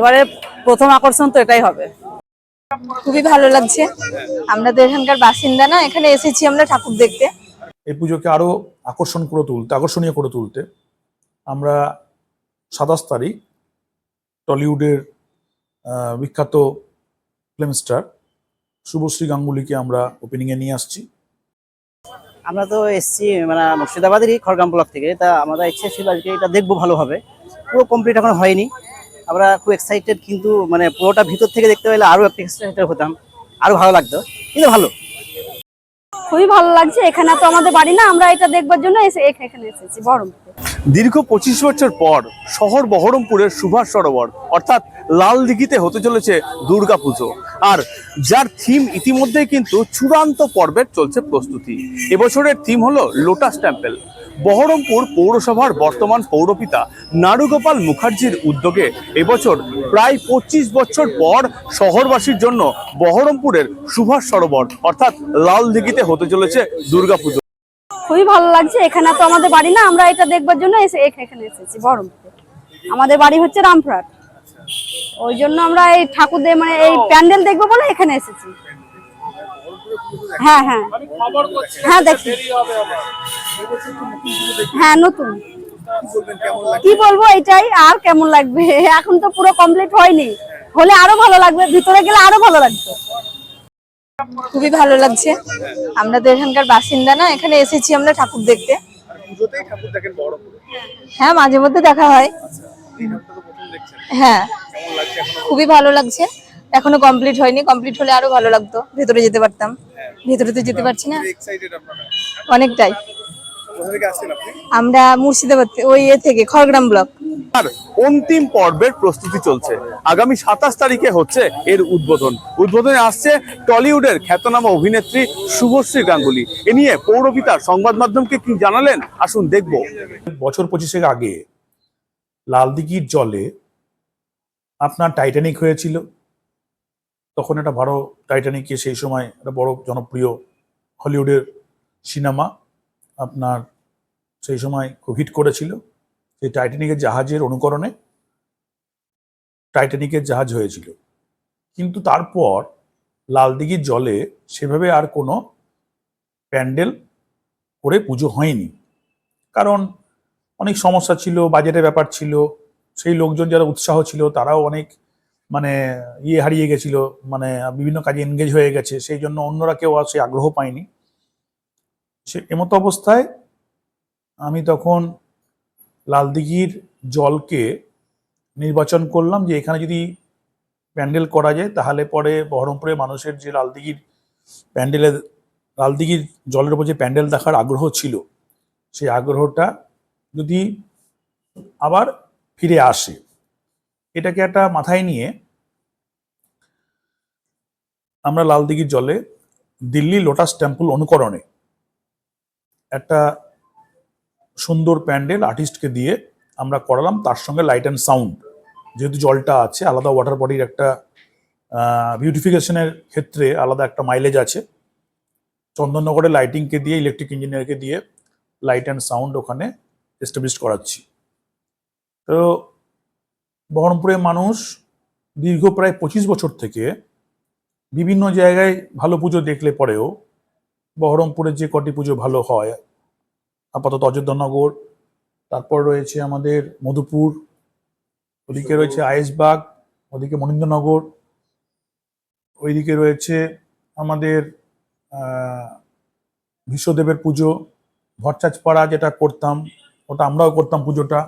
এবারে প্রথম আকর্ষণ তো এটাই হবে। খুবই ভালো লাগছে। আমরা তো এখানকার বাসিন্দা না এখানে এসেছি আমরা ঠাকুর দেখতে। এই পুজোকে আরও আকর্ষণ করে তুলতে আকর্ষণীয় করে তুলতে আমরা সাতাশ তারিখ টলিউডের আহ, বিখ্যাত ফিল্ম স্টার শুভশ্রী গাঙ্গুলিকে আমরা ওপেনিংয়ে নিয়ে আসছি। আমরা তো এসছি মানে মুর্শিদাবাদেরই খড়গ্রাম ব্লক থেকে। তা আমাদের ইচ্ছে ছিল আজকে এটা দেখব ভালোভাবে। পুরো কমপ্লিট এখন হয়নি। আমরা খুব এক্সাইটেড কিন্তু মানে পুরোটা ভিতর থেকে দেখতে পেলে আরও একটা এক্সাইটেড হতাম আরও ভালো লাগতো কিন্তু ভালো। খুবই ভালো লাগছে এখানে তো আমাদের বাড়ি না আমরা এটা দেখবার জন্য এসে এখানে এসেছি বহরমপুরে। দীর্ঘ পঁচিশ বছর পর শহর বহরমপুরের সুভাষ সরোবর অর্থাৎ লাল দিঘিতে হতে চলেছে দুর্গাপুজো। আর যার থিম ইতিমধ্যেই কিন্তু চূড়ান্ত পর্বের চলছে প্রস্তুতি। এবছরের থিম হলো লোটাস টেম্পল বহরমপুর পৌরসভার বর্তমান পৌরপিতা নারুগোপাল মুখার্জির উদ্যোগে এবছর প্রায় পঁচিশ বছর পর শহরবাসীর জন্য বহরমপুরের সুভাষ সরোবর, অর্থাৎ লাল দিঘিতে হতে চলেছে দুর্গাপুজো। খুবই ভালো লাগছে। এখানে তো আমাদের বাড়ি না, আমরা এটা দেখবার জন্য এসে এখানে এসেছি বহরমপুরে। আমাদের বাড়ি হচ্ছে রামপুরহাট। ওই জন্য আমরা এই ঠাকুর মানে এই প্যান্ডেল দেখব বলে এখানে এসেছি। হ্যাঁ হ্যাঁ। হ্যাঁ দেখি। হ্যাঁ নতুন। কি বলব এটাই আর কেমন লাগবে? এখন তো পুরো কমপ্লিট হয়নি। হলে আরও ভালো লাগবে ভিতরে গেলে আরও ভালো লাগবে। খুবই ভালো লাগছে। আমরা তো এখানকার বাসিন্দা না এখানে এসেছি আমরা ঠাকুর দেখতে। হ্যাঁ মাঝে মধ্যে দেখা হয়। হ্যাঁ খুবই ভালো লাগছে। এখনও কমপ্লিট হয়নি। কমপ্লিট হলে আরও ভালো লাগতো। ভেতরে যেতে পারতাম। ভেতরে তো যেতে পারছি না। অনেকটাই। আমরা মুর্শিদাবাদ ওই এ থেকে খড়গ্রাম ব্লক আর অন্তিম পর্বের প্রস্তুতি চলছে। আগামী সাতাশ তারিখে হচ্ছে এর উদ্বোধন। উদ্বোধনে আসছে টলিউডের খ্যাতনামা অভিনেত্রী শুভশ্রী গাঙ্গুলি। এ নিয়ে পৌরপিতা সংবাদ মাধ্যমকে কি জানালেন আসুন দেখব। বছর পঁচিশেক আগে লালদিঘির জলে আপনার টাইটানিক হয়েছিল। তখন একটা বড় টাইটানিকে সেই সময় একটা বড় জনপ্রিয় হলিউডের সিনেমা আপনার সেই সময় খুব হিট করেছিল। সেই টাইটানিকের জাহাজের অনুকরণে টাইটানিকের জাহাজ হয়েছিল। কিন্তু তারপর লালদিঘির জলে সেভাবে আর কোনো প্যান্ডেল করে পুজো হয়নি। কারণ অনেক সমস্যা ছিল, বাজেটের ব্যাপার ছিল, সেই লোকজন যারা উৎসাহ ছিল তারাও অনেক মানে ইয়ে হারিয়ে গেছিল মানে বিভিন্ন কাজে এনগেজ হয়ে গেছে, সেই জন্য অন্যরা কেউ আর সেই আগ্রহ পায়নি। সে এমতো অবস্থায় আমি তখন লালদিঘির জলকে নির্বাচন করলাম যে এখানে যদি প্যান্ডেল করা যায়, তাহলে পরে বহরমপুরে মানুষের যে লালদিঘির প্যান্ডেলের লালদিঘির জলের উপর যে প্যান্ডেল দেখার আগ্রহ ছিল, সেই আগ্রহটা যদি আবার ফিরে আসে এটাকে একটা মাথায় নিয়ে আমরা লালদিঘির জলে দিল্লি লোটাস টেম্পল অনুকরণে একটা সুন্দর প্যান্ডেল আর্টিস্টকে দিয়ে আমরা করালাম, তার সঙ্গে লাইট অ্যান্ড সাউন্ড যেহেতু জলটা আছে, আলাদা ওয়াটার বডির একটা বিউটিফিকেশনের ক্ষেত্রে আলাদা একটা মাইলেজ আছে। চন্দননগরের লাইটিংকে দিয়ে ইলেকট্রিক ইঞ্জিনিয়ারকে দিয়ে লাইট অ্যান্ড সাউন্ড ওখানে এস্টাবলিশ করাচ্ছি। তো বহরমপুরের মানুষ দীর্ঘ প্রায় পঁচিশ বছর থেকে বিভিন্ন জায়গায় ভালো পুজো দেখলে পরেও বহরমপুরে যে কটি পুজো ভালো হয় আপাতত অযোধ্যানগর তারপর রয়েছে আমাদের মধুপুর ওদিকে রয়েছে আয়েশবাগ ওদিকে মনীন্দ্রনগর ওইদিকে রয়েছে আমাদের বিশ্বদেবের পুজো ভট্টাচপাড়া যেটা করতাম ওটা আমরাও করতাম পুজোটা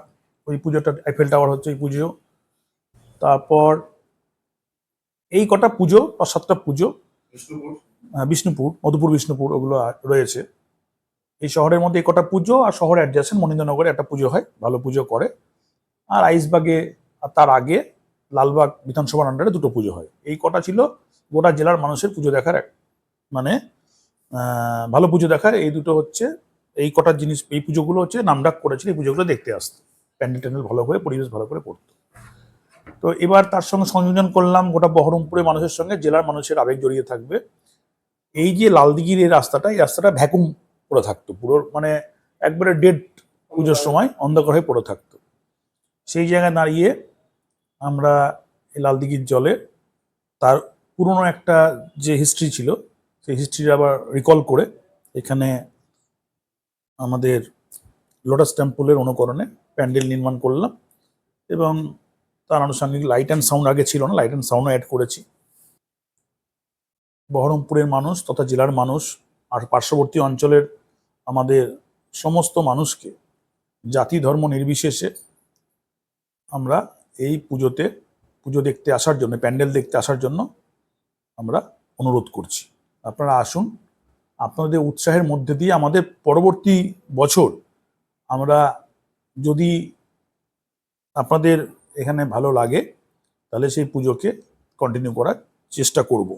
ওই পুজোটা আইফেল টাওয়ার হচ্ছে এই পুজো। তারপর এই কটা পুজো বা সাতটা পুজো বিষ্ণুপুর। মধুপুর বিষ্ণুপুর ওগুলো রয়েছে। এই শহরের মধ্যে এই কটা পুজো আর শহরে অ্যাডজাস্টেন্ট মনীন্দ্রনগরে একটা পুজো হয় ভালো পুজো করে। আর আইসবাগে আর তার আগে লালবাগ বিধানসভার আন্ডারে দুটো পুজো হয়। এই কটা ছিল গোটা জেলার মানুষের পুজো দেখার এক মানে ভালো পুজো দেখার। এই দুটো হচ্ছে এই কটা জিনিস এই পুজোগুলো হচ্ছে নামডাক করেছিল এই পুজোগুলো দেখতে আসতো। প্যান্ডেল ট্যান্ডেল ভালো করে পরিবেশ ভালো করে পড়তো। তো এবার তার সঙ্গে সংযোজন করলাম গোটা বহরমপুরের মানুষের সঙ্গে জেলার মানুষের আবেগ জড়িয়ে থাকবে। এই যে লালদিঘির এই রাস্তাটা এই রাস্তাটা ভ্যাকুম পড়ে থাকতো পুরো মানে একবারে ডেড পুজোর সময় অন্ধকার হয়ে পড়ে থাকতো। সেই জায়গায় দাঁড়িয়ে আমরা এই লাল দিঘির জলে তার পুরনো একটা যে হিস্ট্রি ছিল সেই হিস্ট্রি আবার রিকল করে এখানে আমাদের লোটাস টেম্পলের অনুকরণে প্যান্ডেল নির্মাণ করলাম এবং তার আনুষঙ্গিক লাইট অ্যান্ড সাউন্ড আগে ছিল না লাইট অ্যান্ড সাউন্ড অ্যাড করেছি। বহরমপুরের মানুষ তথা জেলার মানুষ আর পার্শ্ববর্তী অঞ্চলের আমাদের সমস্ত মানুষকে জাতি, ধর্ম নির্বিশেষে আমরা এই পুজোতে, পুজো দেখতে আসার জন্য, প্যান্ডেল দেখতে আসার জন্য আমরা অনুরোধ করছি। আপনারা আসুন, আপনাদের উৎসাহের মধ্যে দিয়ে আমাদের পরবর্তী বছর আমরা যদি আপনাদের এখানে ভালো লাগে তাহলে সেই পুজোকে কন্টিনিউ করার চেষ্টা করব।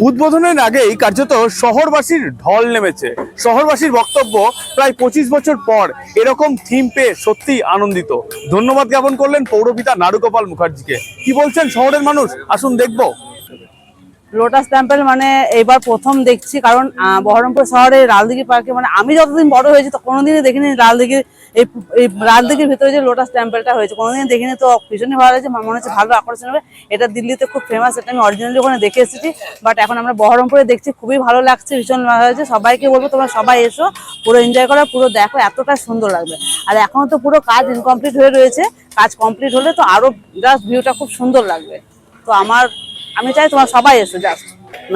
উদ্বোধনের আগেই কার্যত শহরবাসীর ঢল নেমেছে। শহরবাসীর বক্তব্য প্রায় পঁচিশ বছর পর এরকম থিম পেয়ে সত্যি আনন্দিত। ধন্যবাদ জ্ঞাপন করলেন পৌরপিতা নারুগোপাল মুখার্জিকে। কি বলছেন শহরের মানুষ? আসুন দেখব। লোটাস টেম্পল মানে এইবার প্রথম দেখছি কারণ আহ, বহরমপুর শহরে লালদিঘি পার্কে মানে আমি যতদিন বড় হয়েছি তো কোনোদিনই দেখিনি লালদিঘির এই এই লালদিঘির ভিতরে যে লোটাস টেম্পলটা হয়েছে, কোনোদিন দেখিনি তো ভীষণই ভালো লাগছে মনে হচ্ছে ভালো আকর্ষণ হবে। এটা দিল্লিতে খুব ফেমাস এটা আমি অরিজিনালি ওখানে দেখে এসেছি বাট এখন আমরা বহরমপুরে দেখছি, খুবই ভালো লাগছে, ভীষণ ভালো লাগছে। সবাইকে বলব, তোমরা সবাই এসো, পুরো এনজয় করো, পুরো দেখো, এতটা সুন্দর লাগবে। আর এখনও তো পুরো কাজ ইনকমপ্লিট হয়ে রয়েছে। কাজ কমপ্লিট হলে তো আরও জাস্ট ভিউটা খুব সুন্দর লাগবে। তো আমার, আমি চাই তোমার সবাই এসো জাস্ট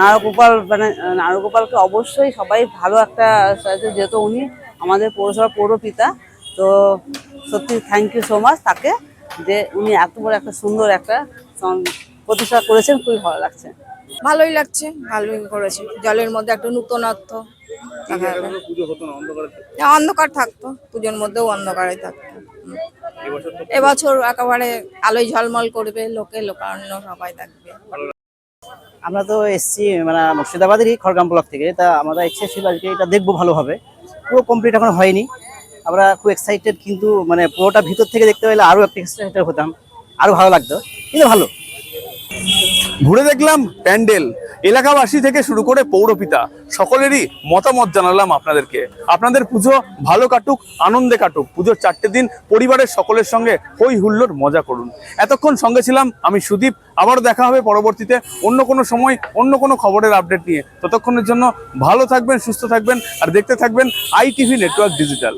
নারগোপাল মানে নারগোপালকে অবশ্যই সবাই ভালো একটা যেহেতু উনি আমাদের পৌরসভা পৌরপিতা তো সত্যি থ্যাংক ইউ সো মাচ তাকে যে উনি এত বড় একটা সুন্দর একটা সং- প্রতিষ্ঠা করেছেন খুবই ভালো লাগছে। ভালোই লাগছে ভালোই করেছে। জলের মধ্যে একটা নূতনত্ব অন্ধকার থাকতো? পুজোর মধ্যেও অন্ধকারে থাকতো। এবছর একেবারে আলোয় ঝলমল করবে লোকে লোকারণ্য সবাই থাকবে। আমরা তো এসছি মানে মুর্শিদাবাদেরই খড়গ্রাম ব্লক থেকে। তা আমাদের ইচ্ছে ছিল আজকে এটা দেখব ভালোভাবে। পুরো কমপ্লিট এখন হয়নি। আমরা খুব এক্সাইটেড কিন্তু মানে পুরোটা ভিতর থেকে দেখতে পেলে আরও একটা এক্সাইটেড হতাম, আরও ভালো লাগতো, কিন্তু ভালো। ঘুরে দেখলাম প্যান্ডেল, এলাকাবাসী থেকে শুরু করে পৌরপিতা, সকলেরই মতামত জানালাম আপনাদেরকে। আপনাদের পুজো ভালো কাটুক, আনন্দে কাটুক। পুজোর চারটে দিন পরিবারের সকলের সঙ্গে হই হুল্লোর মজা করুন। এতক্ষণ সঙ্গে ছিলাম আমি সুদীপ, আবারও দেখা হবে পরবর্তীতে অন্য কোনো সময়, অন্য কোনো খবরের আপডেট নিয়ে। ততক্ষণের জন্য ভালো থাকবেন, সুস্থ থাকবেন, আর দেখতে থাকবেন আই টিভি নেটওয়ার্ক ডিজিটাল।